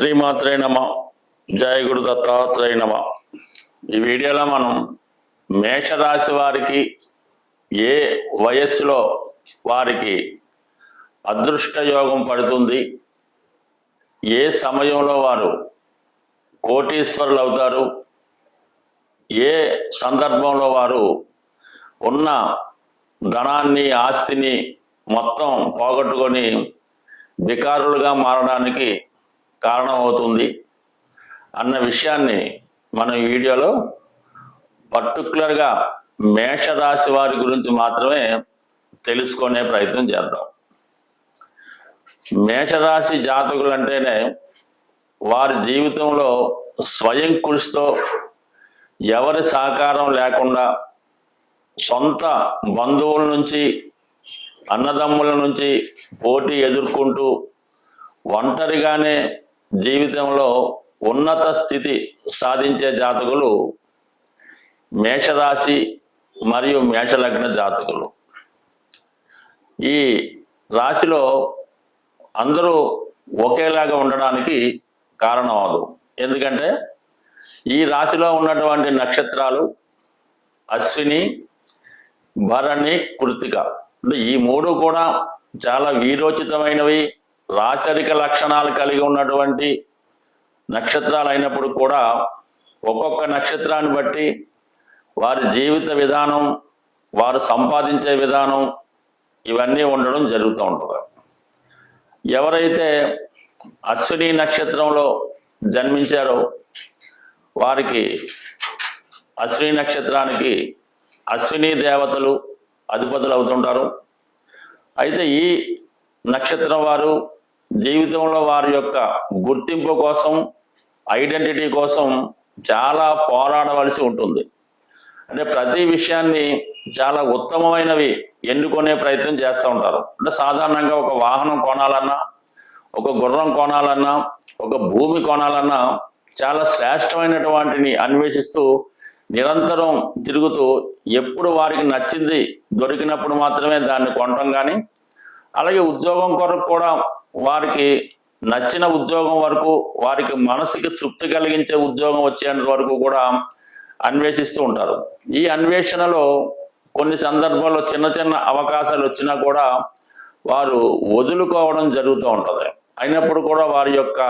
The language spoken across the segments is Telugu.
శ్రీమాత్రే నమ. జయ గురు దత్తాత్రేయ నమ. ఈ వీడియోలో మనం మేషరాశి వారికి ఏ వయస్సులో వారికి అదృష్ట యోగం పడుతుంది? ఏ సమయంలో వారు కోటీశ్వరులు అవుతారు ఏ సందర్భంలో వారు ఉన్న ధనాన్ని ఆస్తిని మొత్తం పోగొట్టుకొని వికారులుగా మారడానికి కారణమవుతుంది అన్న విషయాన్ని మనం ఈ వీడియోలో పర్టికులర్గా మేషరాశి వారి గురించి మాత్రమే తెలుసుకునే ప్రయత్నం చేద్దాం. మేషరాశి జాతకులు అంటేనే వారి జీవితంలో స్వయం కృషితో ఎవరి సహకారం లేకుండా సొంత బంధువుల నుంచి అన్నదమ్ముల నుంచి పోటీ ఎదుర్కొంటూ ఒంటరిగానే జీవితంలో ఉన్నత స్థితి సాధించే జాతకులు మేషరాశి మరియు మేషలగ్న జాతకులు. ఈ రాశిలో అందరూ ఒకేలాగా ఉండడానికి కారణం అవదు ఎందుకంటే ఈ రాశిలో ఉన్నటువంటి నక్షత్రాలు అశ్విని భరణి కృతిక. అంటే ఈ మూడు కూడా చాలా వీరోచితమైనవి. రాచరిక లక్షణాలు కలిగి ఉన్నటువంటి నక్షత్రాలు అయినప్పుడు కూడా ఒక్కొక్క నక్షత్రాన్ని బట్టి వారి జీవిత విధానం వారు సంపాదించే విధానం ఇవన్నీ ఉండడం జరుగుతూ ఉంటుంది. ఎవరైతే అశ్విని నక్షత్రంలో జన్మించారో వారికి అశ్విని నక్షత్రానికి అశ్విని దేవతలు అధిపతులు అవుతుంటారు. అయితే ఈ నక్షత్రం వారు జీవితంలో వారి యొక్క గుర్తింపు కోసం ఐడెంటిటీ కోసం చాలా పోరాడవలసి ఉంటుంది. అంటే ప్రతి విషయాన్ని చాలా ఉత్తమమైనవి ఎన్నుకునే ప్రయత్నం చేస్తూ ఉంటారు. అంటే సాధారణంగా ఒక వాహనం కొనాలన్నా ఒక గుర్రం కొనాలన్నా ఒక భూమి కొనాలన్నా చాలా శ్రేష్టమైనటువంటిని అన్వేషిస్తూ నిరంతరం తిరుగుతూ ఎప్పుడు వారికి నచ్చింది దొరికినప్పుడు మాత్రమే దాన్ని కొనటం కానీ అలాగే ఉద్యోగం కొరకు కూడా వారికి నచ్చిన ఉద్యోగం వరకు వారికి మనసుకి తృప్తి కలిగించే ఉద్యోగం వచ్చేంత వరకు కూడా అన్వేషిస్తూ ఉంటారు. ఈ అన్వేషణలో కొన్ని సందర్భాల్లో చిన్న చిన్న అవకాశాలు వచ్చినా కూడా వారు వదులుకోవడం జరుగుతూ ఉంటుంది. అయినప్పుడు కూడా వారి యొక్క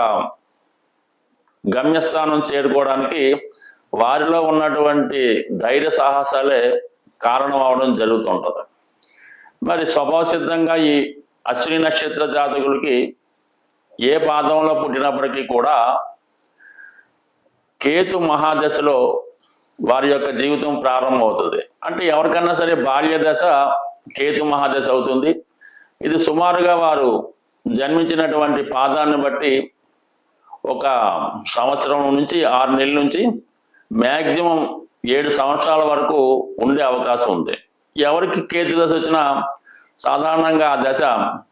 గమ్యస్థానం చేరుకోవడానికి వారిలో ఉన్నటువంటి ధైర్య సాహసాలే కారణం అవడం జరుగుతుంటుంది మరి స్వభావ సిద్ధంగా ఈ అశ్విని నక్షత్ర జాతకులకి ఏ పాదంలో పుట్టినప్పటికీ కూడా కేతు మహాదశలో వారి యొక్క జీవితం ప్రారంభమవుతుంది. అంటే ఎవరికన్నా సరే బాల్య దశ కేతు మహాదశ అవుతుంది. ఇది సుమారుగా వారు జన్మించినటువంటి పాదాన్ని బట్టి ఒక సంవత్సరం నుంచి ఆరు నెలల నుంచి మ్యాక్సిమం ఏడు సంవత్సరాల వరకు ఉండే అవకాశం ఉంది. ఎవరికి కేతు దశ వచ్చినా సాధారణంగా ఆ దశ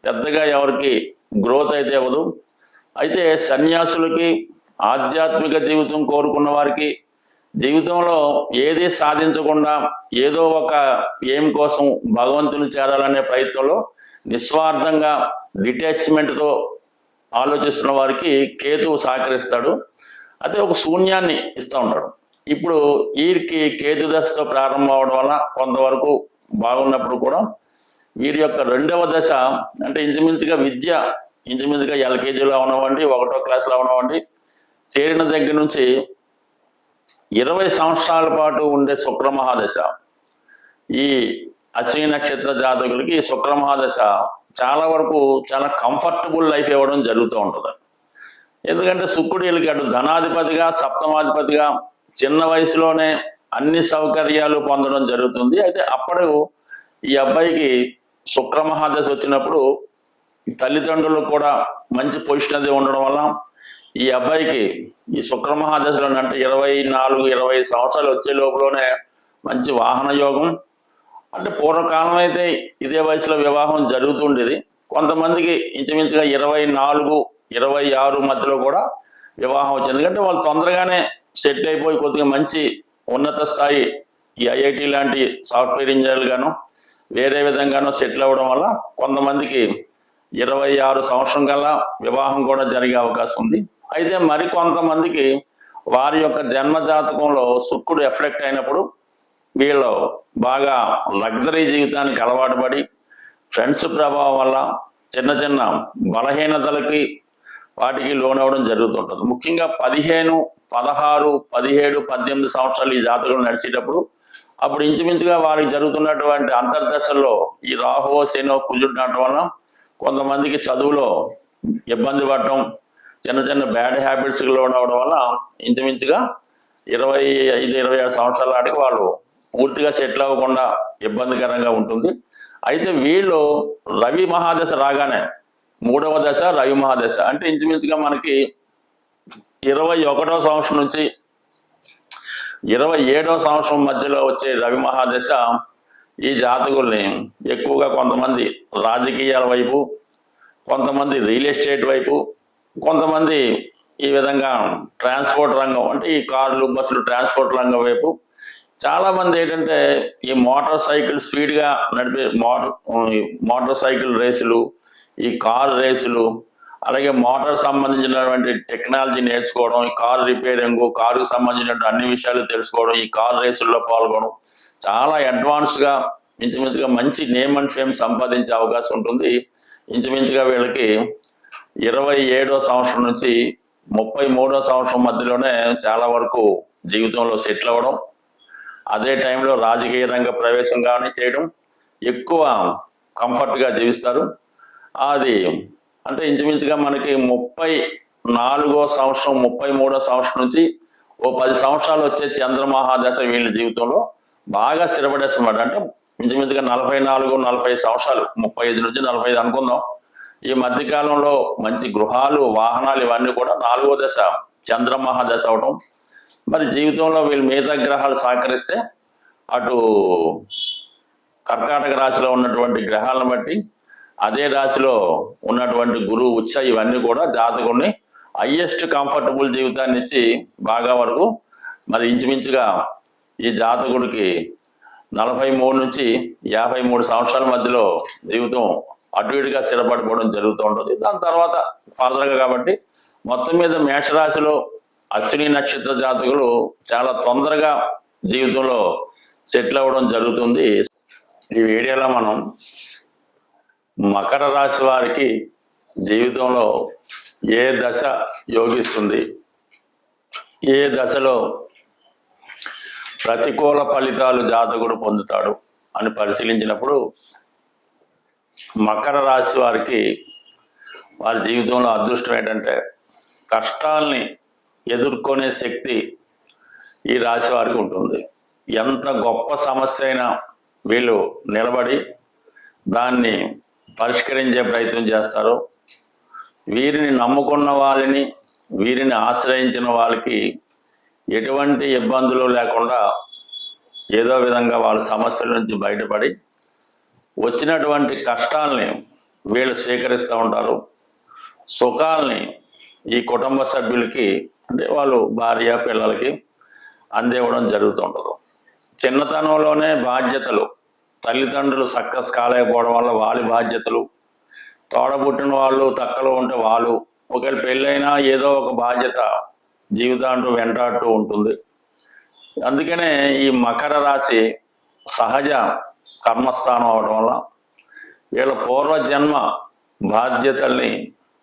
పెద్దగా ఎవరికి గ్రోత్ అయితే అవ్వదు. అయితే సన్యాసులకి ఆధ్యాత్మిక జీవితం కోరుకున్న వారికి జీవితంలో ఏది సాధించకుండా ఏదో ఒక ఏం కోసం భగవంతుని చేరాలనే ప్రయత్నంలో నిస్వార్థంగా డిటాచ్మెంట్తో ఆలోచిస్తున్న వారికి కేతువు సహకరిస్తాడు. అయితే ఒక శూన్యాన్ని ఇస్తూ ఉంటాడు. ఇప్పుడు వీరికి కేతు దశతో ప్రారంభం అవడం వల్ల కొంతవరకు బాగున్నప్పుడు కూడా వీరి యొక్క రెండవ దశ అంటే ఇంచుమించుగా విద్య ఇంచుమించుగా ఎల్కేజీలో అవనవ్వండి ఒకటో క్లాస్లో అవనవ్వండి చేరిన దగ్గర నుంచి ఇరవై సంవత్సరాల పాటు ఉండే శుక్రమహాదశ. ఈ అశ్విని నక్షత్ర జాతకులకి ఈ శుక్రమహాదశ చాలా వరకు చాలా కంఫర్టబుల్ లైఫ్ ఇవ్వడం జరుగుతూ ఉంటుంది. ఎందుకంటే శుక్రుడు వీళ్ళకి అటు ధనాధిపతిగా సప్తమాధిపతిగా చిన్న వయసులోనే అన్ని సౌకర్యాలు పొందడం జరుగుతుంది. అయితే అప్పుడు ఈ అబ్బాయికి శుక్రమహాదశ వచ్చినప్పుడు తల్లిదండ్రులు కూడా మంచి పొజిషన్ అది ఉండడం వల్ల ఈ అబ్బాయికి ఈ శుక్రమహాదశలో అంటే ఇరవై నాలుగు ఇరవై సంవత్సరాలు వచ్చే లోపలనే మంచి వాహన యోగం. అంటే పూర్వకాలం అయితే ఇదే వయసులో వివాహం జరుగుతుండేది. కొంతమందికి ఇంచుమించుగా ఇరవై నాలుగు ఇరవై ఆరు మధ్యలో కూడా వివాహం వచ్చింది. ఎందుకంటే వాళ్ళు తొందరగానే సెట్ అయిపోయి కొద్దిగా మంచి ఉన్నత స్థాయి ఈ ఐఐటి లాంటి సాఫ్ట్వేర్ ఇంజనీర్లు గాను వేరే విధంగానో సెటిల్ అవ్వడం వల్ల కొంతమందికి ఇరవై ఆరు సంవత్సరం కల్లా వివాహం కూడా జరిగే అవకాశం ఉంది. అయితే మరి కొంతమందికి వారి యొక్క జన్మ జాతకంలో శుక్రుడు ఎఫెక్ట్ అయినప్పుడు వీళ్ళు బాగా లగ్జరీ జీవితానికి అలవాటు పడి ఫ్రెండ్స్ ప్రభావం వల్ల చిన్న చిన్న బలహీనతలకి వాటికి లోనవ్వడం జరుగుతుంటుంది. ముఖ్యంగా పదిహేను పదహారు పదిహేడు పద్దెనిమిది సంవత్సరాలు ఈ జాతకం నడిచేటప్పుడు అప్పుడు ఇంచుమించుగా వారికి జరుగుతున్నటువంటి అంతర్దశల్లో ఈ రాహో శనో కుజుండటం వలన కొంతమందికి చదువులో ఇబ్బంది పడటం చిన్న చిన్న బ్యాడ్ హ్యాబిట్స్ లోన్ అవడం వల్ల ఇంచుమించుగా ఇరవై ఐదు ఇరవై ఆరు సంవత్సరాల నాటికి వాళ్ళు పూర్తిగా సెటిల్ అవ్వకుండా ఇబ్బందికరంగా ఉంటుంది. అయితే వీళ్ళు రవి మహాదశ రాగానే మూడవ దశ రవి మహాదశ. అంటే ఇంచుమించుగా మనకి ఇరవై ఒకటవ సంవత్సరం నుంచి ఇరవై ఏడవ సంవత్సరం మధ్యలో వచ్చే రవి మహాదశ ఈ జాతకుల్ని ఎక్కువగా కొంతమంది రాజకీయాల వైపు కొంతమంది రియల్ ఎస్టేట్ వైపు కొంతమంది ఈ విధంగా ట్రాన్స్పోర్ట్ రంగం అంటే ఈ కార్లు బస్సులు ట్రాన్స్పోర్ట్ రంగం వైపు. చాలా మంది ఏంటంటే ఈ మోటార్ సైకిల్ స్పీడ్గా నడిపే మోటార్ మోటార్ సైకిల్ రేసులు ఈ కార్ రేసులు అలాగే మోటార్ సంబంధించినటువంటి టెక్నాలజీ నేర్చుకోవడం ఈ కారు రిపేరింగ్ కారుకు సంబంధించిన అన్ని విషయాలు తెలుసుకోవడం ఈ కార్ రేసుల్లో పాల్గొనడం చాలా అడ్వాన్స్గా ఇంచుమించుగా మంచి నేమ్ అండ్ ఫేమ్ సంపాదించే అవకాశం ఉంటుంది. ఇంచుమించుగా వీళ్ళకి ఇరవై ఏడో సంవత్సరం నుంచి ముప్పై మూడో సంవత్సరం మధ్యలోనే చాలా వరకు జీవితంలో సెటిల్ అవ్వడం అదే టైంలో రాజకీయ రంగ ప్రవేశం కానీ చేయడం ఎక్కువ కంఫర్ట్గా జీవిస్తారు. అది అంటే ఇంచుమించుగా మనకి ముప్పై నాలుగో సంవత్సరం ముప్పై మూడో సంవత్సరం నుంచి ఓ పది సంవత్సరాలు వచ్చే చంద్రమహాదశ వీళ్ళ జీవితంలో బాగా స్థిరపడేస్తున్నమాట. అంటే ఇంచుమించుగా నలభై నాలుగు నలభై సంవత్సరాలు ముప్పై ఐదు నుంచి నలభై ఐదు అనుకుందాం. ఈ మధ్యకాలంలో మంచి గృహాలు వాహనాలు ఇవన్నీ కూడా నాలుగో దశ చంద్రమహాదశ అవటం. మరి జీవితంలో వీళ్ళు మిగతా గ్రహాలు సహకరిస్తే అటు కర్కాటక రాశిలో ఉన్నటువంటి గ్రహాలను బట్టి అదే రాశిలో ఉన్నటువంటి గురువు ఉచ్చ ఇవన్నీ కూడా జాతకుడిని హయ్యెస్ట్ కంఫర్టబుల్ జీవితాన్ని ఇచ్చి బాగా వరకు మరి ఇంచుమించుగా ఈ జాతకుడికి నలభై మూడు నుంచి యాభై మూడు సంవత్సరాల మధ్యలో జీవితం అటు ఇటుగా స్థిరపడిపోవడం జరుగుతూ ఉంటుంది. దాని తర్వాత ఫర్దర్గా కాబట్టి మొత్తం మీద మేషరాశిలో అశ్విని నక్షత్ర జాతకులు చాలా తొందరగా జీవితంలో సెటిల్ అవ్వడం జరుగుతుంది. ఈ వీడియోలో మనం మకర రాశి వారికి జీవితంలో ఏ దశ యోగిస్తుంది? ఏ దశలో ప్రతికూల ఫలితాలు జాతకుడు పొందుతాడు అని పరిశీలించినప్పుడు మకర రాశి వారికి వారి జీవితంలో అదృష్టం ఏంటంటే కష్టాల్ని ఎదుర్కొనే శక్తి ఈ రాశి వారికి ఉంటుంది. ఎంత గొప్ప సమస్య అయినా వీళ్ళు నిలబడి దాన్ని పరిష్కరించే ప్రయత్నం చేస్తారు. వీరిని నమ్ముకున్న వాళ్ళని వీరిని ఆశ్రయించిన వాళ్ళకి ఎటువంటి ఇబ్బందులు లేకుండా ఏదో విధంగా వాళ్ళ సమస్యల నుంచి బయటపడి వచ్చినటువంటి కష్టాల్ని వీళ్ళు స్వీకరిస్తూ ఉంటారు. సుఖాల్ని ఈ కుటుంబ సభ్యులకి అంటే వాళ్ళు భార్య పిల్లలకి అందివ్వడం జరుగుతుంటుంది చిన్నతనంలోనే బాధ్యతలు తల్లిదండ్రులు సక్సెస్ కాలేకపోవడం వల్ల వాళ్ళ బాధ్యతలు. తోడబుట్టిన వాళ్ళు తక్కలో ఉంటే వాళ్ళు. ఒకవేళ పెళ్ళైనా ఏదో ఒక బాధ్యత జీవితాంటూ వెంటాడుతూ ఉంటుంది. అందుకనే ఈ మకర రాశి సహజ కర్మస్థానం అవడం వల్ల వీళ్ళ పూర్వజన్మ బాధ్యతల్ని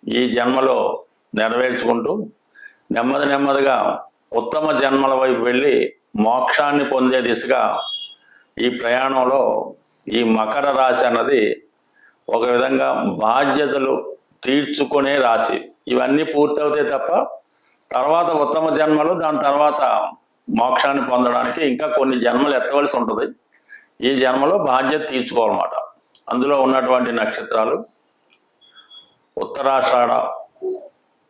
ఈ జన్మలో నెరవేర్చుకుంటూ నెమ్మది నెమ్మదిగా ఉత్తమ జన్మల వైపు వెళ్ళి మోక్షాన్ని పొందే దిశగా ఈ ప్రయాణంలో ఈ మకర రాశి అన్నది ఒక విధంగా బాధ్యతలు తీర్చుకునే రాశి. ఇవన్నీ పూర్తవుతాయి తప్ప తర్వాత ఉత్తమ జన్మలు దాని తర్వాత మోక్షాన్ని పొందడానికి ఇంకా కొన్ని జన్మలు ఎత్తవలసి ఉంటుంది. ఈ జన్మలో బాధ్యత తీర్చుకోవాలన్నమాట. అందులో ఉన్నటువంటి నక్షత్రాలు ఉత్తరాషాఢ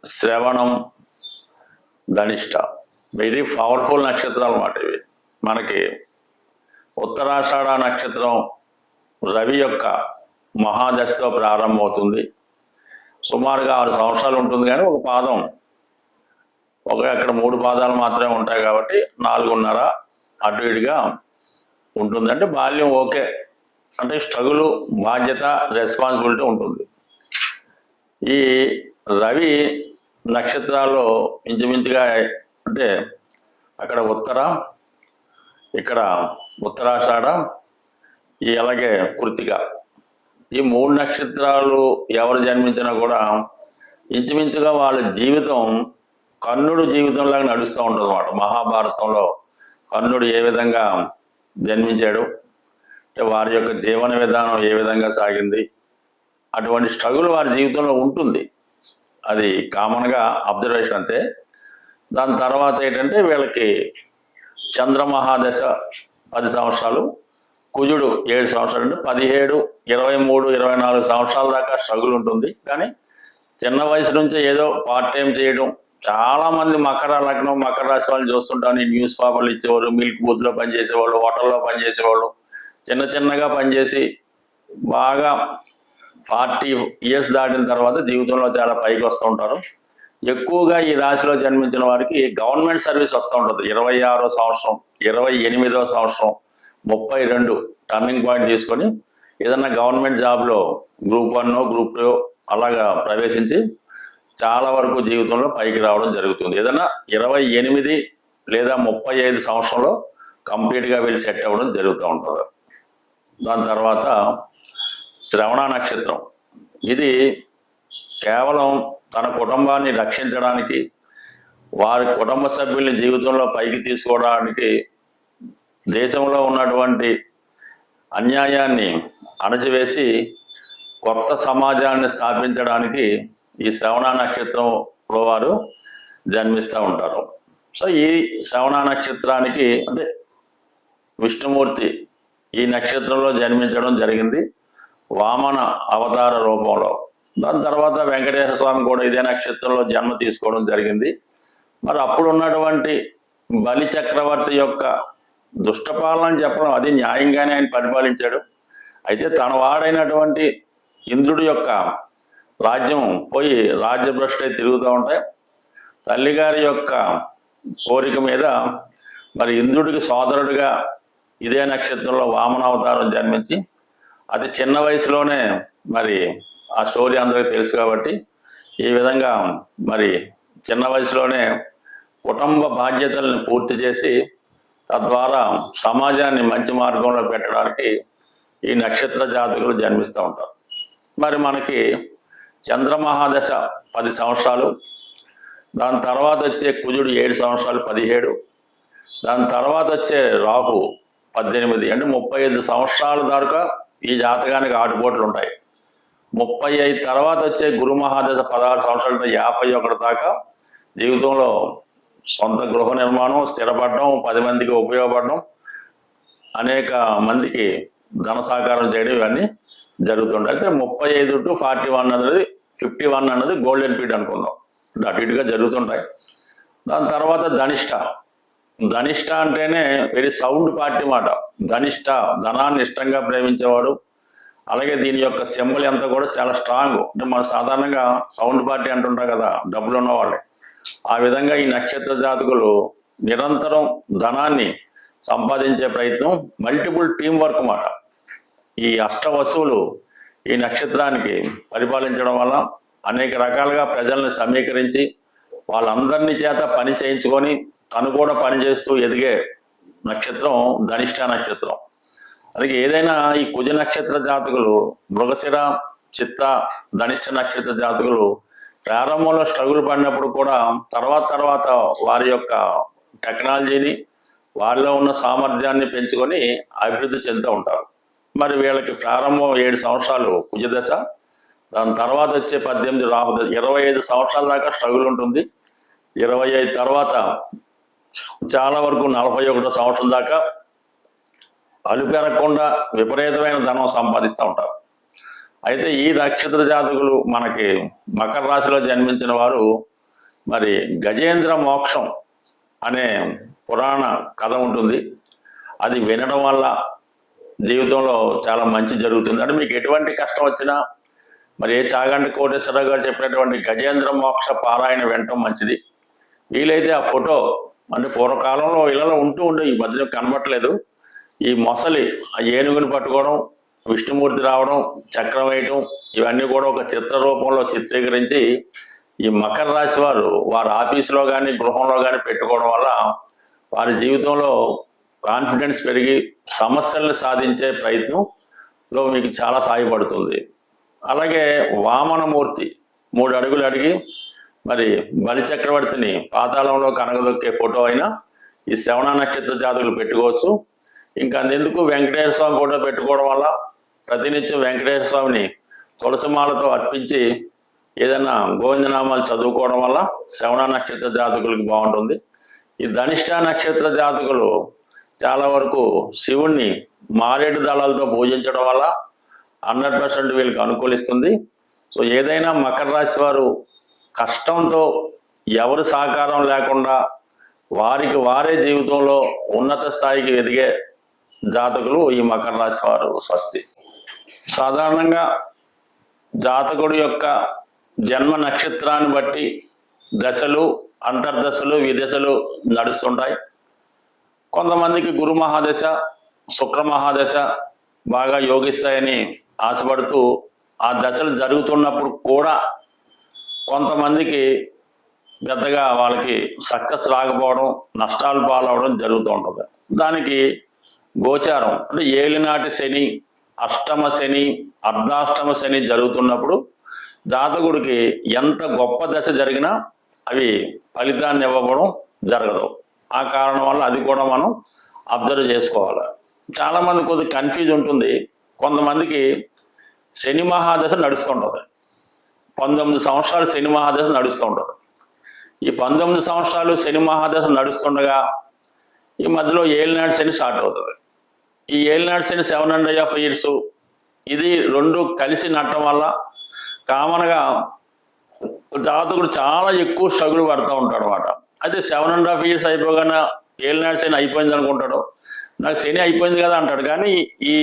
శ్రవణం ధనిష్ట. వెరీ పవర్ఫుల్ నక్షత్రాలు అన్నమాట ఇవి. మనకి ఉత్తరాషాఢ నక్షత్రం రవి యొక్క మహాదశతో ప్రారంభమవుతుంది. సుమారుగా ఆరు సంవత్సరాలు ఉంటుంది కానీ ఒక పాదం ఒక అక్కడ మూడు పాదాలు మాత్రమే ఉంటాయి కాబట్టి నాలుగున్నర అటు ఇటుగా ఉంటుంది. అంటే బాల్యం ఓకే. అంటే స్ట్రగులు బాధ్యత రెస్పాన్సిబిలిటీ ఉంటుంది. ఈ రవి నక్షత్రాల్లో ఇంచుమించుగా అంటే అక్కడ ఉత్తర ఇక్కడ ఉత్తరాషాఢ ఈ అలాగే కృతిక. ఈ మూడు నక్షత్రాలు ఎవరు జన్మించినా కూడా ఇంచుమించుగా వాళ్ళ జీవితం కర్ణుడు జీవితంలాగా నడుస్తూ ఉంటుంది అన్నమాట మహాభారతంలో కర్ణుడు ఏ విధంగా జన్మించాడు అంటే వారి యొక్క జీవన విధానం ఏ విధంగా సాగింది అటువంటి స్ట్రగుల్ వారి జీవితంలో ఉంటుంది. అది కామన్గా అబ్జర్వేషన్ అంతే. దాని తర్వాత ఏంటంటే వీళ్ళకి చంద్రమహాదశ పది సంవత్సరాలు. కుజుడు ఏడు సంవత్సరాలు అంటే పదిహేడు ఇరవై మూడు ఇరవై నాలుగు సంవత్సరాల దాకా స్ట్రగుల్ ఉంటుంది. కానీ చిన్న వయసు నుంచే ఏదో పార్ట్ టైం చేయడం చాలా మంది మకర లగ్నం మకర రాశి వాళ్ళని చూస్తుంటాను. న్యూస్ పేపర్లు ఇచ్చేవాళ్ళు మిల్క్ బూత్లో పనిచేసేవాళ్ళు హోటల్లో పనిచేసేవాళ్ళు. చిన్న చిన్నగా పనిచేసి బాగా ఫార్టీ ఇయర్స్ దాటిన తర్వాత జీవితంలో చాలా పైకి వస్తూ ఉంటారు. ఎక్కువగా ఈ రాశిలో జన్మించిన వారికి గవర్నమెంట్ సర్వీస్ వస్తూ ఉంటుంది. ఇరవై ఆరో సంవత్సరం ఇరవై ఎనిమిదో సంవత్సరం ముప్పై రెండు టర్నింగ్ పాయింట్ తీసుకొని ఏదన్నా గవర్నమెంట్ జాబ్లో గ్రూప్ వన్ గ్రూప్ టూ అలాగా ప్రవేశించి చాలా వరకు జీవితంలో పైకి రావడం జరుగుతుంది. ఏదైనా ఇరవై ఎనిమిది లేదా ముప్పై ఐదు సంవత్సరంలో కంప్లీట్గా వీళ్ళు సెట్ అవ్వడం జరుగుతూ ఉంటుంది. దాని తర్వాత శ్రవణ నక్షత్రం. ఇది కేవలం తన కుటుంబాన్ని రక్షించడానికి వారి కుటుంబ సభ్యుల్ని జీవితంలో పైకి తీసుకోవడానికి దేశంలో ఉన్నటువంటి అన్యాయాన్ని అణచివేసి కొత్త సమాజాన్ని స్థాపించడానికి ఈ శ్రవణ నక్షత్రంలో వారు జన్మిస్తూ ఉంటారు. సో ఈ శ్రవణ నక్షత్రానికి అంటే విష్ణుమూర్తి ఈ నక్షత్రంలో జన్మించడం జరిగింది. వామన అవతార రూపంలో. దాని తర్వాత వెంకటేశ్వర స్వామి కూడా ఇదే నక్షత్రంలో జన్మ తీసుకోవడం జరిగింది. మరి అప్పుడు ఉన్నటువంటి బలి చక్రవర్తి యొక్క దుష్టపాలన అని చెప్పడం అది న్యాయంగానే ఆయన పరిపాలించాడు. అయితే తన వాడైనటువంటి ఇంద్రుడి యొక్క రాజ్యం పోయి రాజ్యభ్రష్టై తిరుగుతూ ఉంటాయి. తల్లిగారి యొక్క కోరిక మీద మరి ఇంద్రుడికి సోదరుడిగా ఇదే నక్షత్రంలో వామనావతారం జన్మించి అతి చిన్న వయసులోనే మరి ఆ స్టోరీ అందరికీ తెలుసు కాబట్టి ఈ విధంగా మరి చిన్న వయసులోనే కుటుంబ బాధ్యతలను పూర్తి చేసి తద్వారా సమాజాన్ని మంచి మార్గంలో పెట్టడానికి ఈ నక్షత్ర జాతకులు జన్మిస్తూ ఉంటారు. మరి మనకి చంద్రమహాదశ పది సంవత్సరాలు దాని తర్వాత వచ్చే కుజుడు ఏడు సంవత్సరాలు పదిహేడు దాని తర్వాత వచ్చే రాహు పద్దెనిమిది అంటే ముప్పై ఐదు సంవత్సరాల దాకా ఈ జాతకానికి ఆటుపోట్లు ఉంటాయి. ముప్పై ఐదు తర్వాత వచ్చే గురు మహాదశ పదహారు సంవత్సరాల యాభై ఒకటి దాకా జీవితంలో సొంత గృహ నిర్మాణం స్థిరపడడం పది మందికి ఉపయోగపడడం అనేక మందికి ధన సహకారం చేయడం ఇవన్నీ జరుగుతుంటాయి. అయితే ముప్పై ఐదు టు ఫార్టీ వన్ అనేది ఫిఫ్టీ వన్ అన్నది గోల్డెన్ పీరియడ్ అనుకుందాం. అటు ఇటుగా జరుగుతుంటాయి. దాని తర్వాత ధనిష్ట. ధనిష్ట అంటేనే వెరీ సౌండ్ పార్టీ మాట. ధనిష్ట ధనాన్ని ఇష్టంగా ప్రేమించేవాడు అలాగే దీని యొక్క సింబల్ ఎంత కూడా చాలా స్ట్రాంగ్ అంటే మనం సాధారణంగా సౌండ్ పార్టీ అంటుంటాం కదా డబ్బులు ఉన్నవాళ్ళు. ఆ విధంగా ఈ నక్షత్ర జాతకులు నిరంతరం ధనాన్ని సంపాదించే ప్రయత్నం మల్టిపుల్ టీం వర్క్ మాట. ఈ అష్ట వస్తువులు ఈ నక్షత్రానికి పరిపాలించడం వల్ల అనేక రకాలుగా ప్రజల్ని సమీకరించి వాళ్ళందరినీ చేత పని చేయించుకొని తను కూడా పని చేస్తూ ఎదిగే నక్షత్రం ధనిష్ట నక్షత్రం. అలాగే ఏదైనా ఈ కుజ నక్షత్ర జాతకులు మృగశిర చిత్త ధనిష్ట నక్షత్ర జాతకులు ప్రారంభంలో స్ట్రగుల్ పడినప్పుడు కూడా తర్వాత తర్వాత వారి యొక్క టెక్నాలజీని వారిలో ఉన్న సామర్థ్యాన్ని పెంచుకొని అభివృద్ధి చెందుతూ ఉంటారు. మరి వీళ్ళకి ప్రారంభం ఏడు సంవత్సరాలు కుజదశ దాని తర్వాత వచ్చే పద్దెనిమిది రాహు ఇరవై ఐదు సంవత్సరాల దాకా స్ట్రగుల్ ఉంటుంది. ఇరవై ఐదు తర్వాత చాలా వరకు నలభై ఒకటో సంవత్సరం దాకా అలుపెరగకుండా విపరీతమైన ధనం సంపాదిస్తూ ఉంటారు. అయితే ఈ నక్షత్ర జాతకులు మనకి మకర రాశిలో జన్మించిన వారు మరి గజేంద్ర మోక్షం అనే పురాణ కథ ఉంటుంది. అది వినడం వల్ల జీవితంలో చాలా మంచి జరుగుతుంది. అంటే మీకు ఎటువంటి కష్టం వచ్చినా మరి ఏ చాగంటి కోటేశ్వరరావు గారు చెప్పినటువంటి గజేంద్ర మోక్ష పారాయణ వినటం మంచిది. వీలైతే ఆ ఫోటో అంటే పూర్వకాలంలో ఇళ్ళలో ఉంటూ ఉండే ఈ మధ్యలో కనబట్టలేదు ఈ మొసలి ఆ ఏనుగుని పట్టుకోవడం విష్ణుమూర్తి రావడం చక్రం వేయటం ఇవన్నీ కూడా ఒక చిత్ర రూపంలో చిత్రీకరించి ఈ మకర రాశి వారు వారి ఆఫీసులో కానీ గృహంలో కానీ పెట్టుకోవడం వల్ల వారి జీవితంలో కాన్ఫిడెన్స్ పెరిగి సమస్యలను సాధించే ప్రయత్నంలో మీకు చాలా సహాయపడుతుంది అలాగే వామనమూర్తి మూడు అడుగులు అడిగి మరి బలి చక్రవర్తిని పాతాళంలో కనగదొక్కే ఫోటో అయినా ఈ శ్రవణ నక్షత్ర జాతకులు పెట్టుకోవచ్చు. ఇంకా అందుకు వెంకటేశ్వర స్వామి ఫోటో పెట్టుకోవడం వల్ల ప్రతినిత్యం వెంకటేశ్వర స్వామిని తులసిమాలతో అర్పించి ఏదైనా గోవిందనామాలు చదువుకోవడం వల్ల శ్రవణ నక్షత్ర జాతకులకి బాగుంటుంది. ఈ ధనిష్ట నక్షత్ర జాతకులు చాలా వరకు శివుణ్ణి మారేడు దళాలతో పూజించడం వల్ల హండ్రెడ్ పర్సెంట్ వీళ్ళకి అనుకూలిస్తుంది. సో ఏదైనా మకర రాశి వారు కష్టంతో ఎవరు సహకారం లేకుండా వారికి వారే జీవితంలో ఉన్నత స్థాయికి ఎదిగే జాతకులు ఈ మకర రాశి వారు స్వస్తి. సాధారణంగా జాతకుడు యొక్క జన్మ నక్షత్రాన్ని బట్టి దశలు అంతర్దశలు విదశలు నడుస్తుంటాయి. కొంతమందికి గురు మహాదశ శుక్ర మహాదశ బాగా యోగిస్తాయని ఆశపడుతూ ఆ దశలు జరుగుతున్నప్పుడు కూడా కొంతమందికి పెద్దగా వాళ్ళకి సక్సెస్ రాకపోవడం నష్టాలు పాలవడం జరుగుతూ ఉంటుంది. దానికి గోచారం. అంటే ఏలినాటి శని అష్టమ శని అర్ధాష్టమ శని జరుగుతున్నప్పుడు జాతకుడికి ఎంత గొప్ప దశ జరిగినా అవి ఫలితాన్ని ఇవ్వడం జరగదు. ఆ కారణం వల్ల అది కూడా మనం అబ్జర్వ్ చేసుకోవాలి. చాలామంది కొద్ది కన్ఫ్యూజ్ ఉంటుంది. కొంతమందికి శని మహాదశ నడుస్తుంటుంది. పంతొమ్మిది సంవత్సరాలు శని మహాదశ నడుస్తుంటుంది. ఈ పంతొమ్మిది సంవత్సరాలు శని మహాదశ నడుస్తుండగా ఈ మధ్యలో ఏలినాడు శని స్టార్ట్ అవుతుంది. ఈ ఏలినాడు and seven hundred of years ఇది రెండు కలిసి నట్టడం వల్ల కామన్గా జాతకుడు చాలా ఎక్కువ స్ట్రగుల్ పడుతూ ఉంటాడు అనమాట అయితే సెవెన్ అండ్ హాఫ్ ఇయర్స్ అయిపోగానే ఏలినాడు శని అయిపోయింది అనుకుంటాడు. నాకు శని అయిపోయింది కదా అంటాడు. కానీ ఈ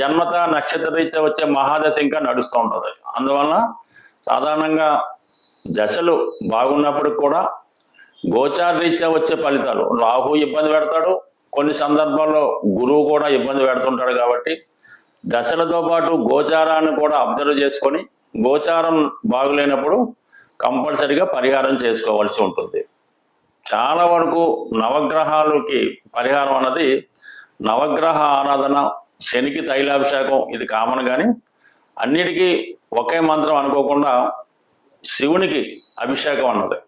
జన్మత నక్షత్ర రీత్యా వచ్చే మహాదశ ఇంకా నడుస్తూ ఉంటుంది. అందువలన సాధారణంగా దశలు బాగున్నప్పుడు కూడా గోచార రీత్యా వచ్చే ఫలితాలు. రాహు ఇబ్బంది పెడతాడు. కొన్ని సందర్భాల్లో గురువు కూడా ఇబ్బంది పెడుతుంటాడు కాబట్టి దశలతో పాటు గోచారాన్ని కూడా అబ్జర్వ్ చేసుకొని గోచారం బాగులేనప్పుడు కంపల్సరిగా పరిహారం చేసుకోవాల్సి ఉంటుంది. చాలా వరకు నవగ్రహాలకి పరిహారం అన్నది నవగ్రహ ఆరాధన శనికి తైలాభిషేకం ఇది కామన్ కానీ అన్నిటికీ ఒకే మంత్రం అనుకోకుండా శివునికి అభిషేకం అన్నది.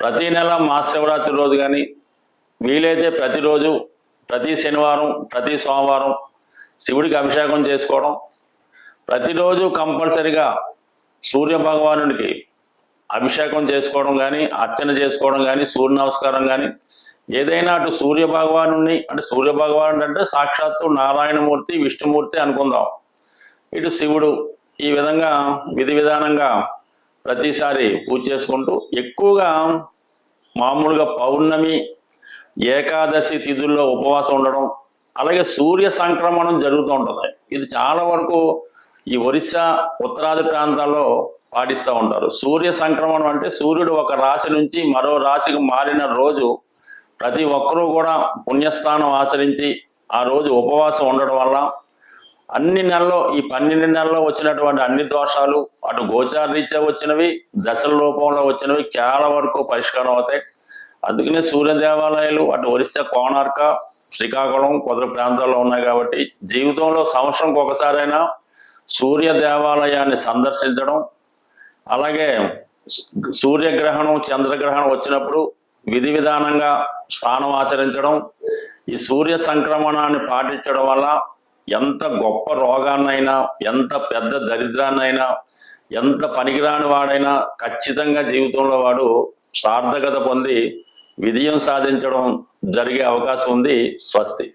ప్రతి నెల మహాశివరాత్రి రోజు కానీ వీలైతే ప్రతిరోజు ప్రతి శనివారం ప్రతి సోమవారం శివుడికి అభిషేకం చేసుకోవడం. ప్రతిరోజు కంపల్సరిగా సూర్య భగవానుడికి అభిషేకం చేసుకోవడం కానీ అర్చన చేసుకోవడం కానీ సూర్య నమస్కారం కానీ ఏదైనా అటు సూర్య భగవాను అంటే సూర్య భగవానుడు అంటే సాక్షాత్తు నారాయణమూర్తి విష్ణుమూర్తి అనుకుందాం. ఇటు శివుడు ఈ విధంగా విధి విధానంగా ప్రతిసారి పూజ చేసుకుంటూ ఎక్కువగా మామూలుగా పౌర్ణమి ఏకాదశి తిథుల్లో ఉపవాసం ఉండడం అలాగే సూర్య సంక్రమణం జరుగుతూ ఉంటుంది. ఇది చాలా వరకు ఈ ఒరిస్సా ఉత్తరాది ప్రాంతాల్లో పాటిస్తూ ఉంటారు. సూర్య సంక్రమణం అంటే సూర్యుడు ఒక రాశి నుంచి మరో రాశికి మారిన రోజు ప్రతి ఒక్కరూ కూడా పుణ్యస్థానం ఆచరించి ఆ రోజు ఉపవాసం ఉండడం వల్ల అన్ని నెలలో ఈ పన్నెండు నెలల్లో వచ్చినటువంటి అన్ని దోషాలు అటు గోచార రీత్యా వచ్చినవి దశల రూపంలో వచ్చినవి చాలా వరకు పరిష్కారం అవుతాయి. అందుకనే సూర్య దేవాలయాలు అటు ఒరిస్సా కోణార్క శ్రీకాకుళం కొద్ది ప్రాంతాల్లో ఉన్నాయి కాబట్టి జీవితంలో సంవత్సరంకి ఒకసారైనా సూర్య దేవాలయాన్ని సందర్శించడం అలాగే సూర్యగ్రహణం చంద్రగ్రహణం వచ్చినప్పుడు విధి విధానంగా స్నానం ఆచరించడం ఈ సూర్య సంక్రమణాన్ని పాటించడం వల్ల ఎంత గొప్ప రోగాన్నైనా ఎంత పెద్ద దరిద్రాన్నైనా ఎంత పనికిరాని వాడైనా ఖచ్చితంగా జీవితంలో వాడు సార్థకత పొంది విజయం సాధించడం జరిగే అవకాశం ఉంది స్వస్తి.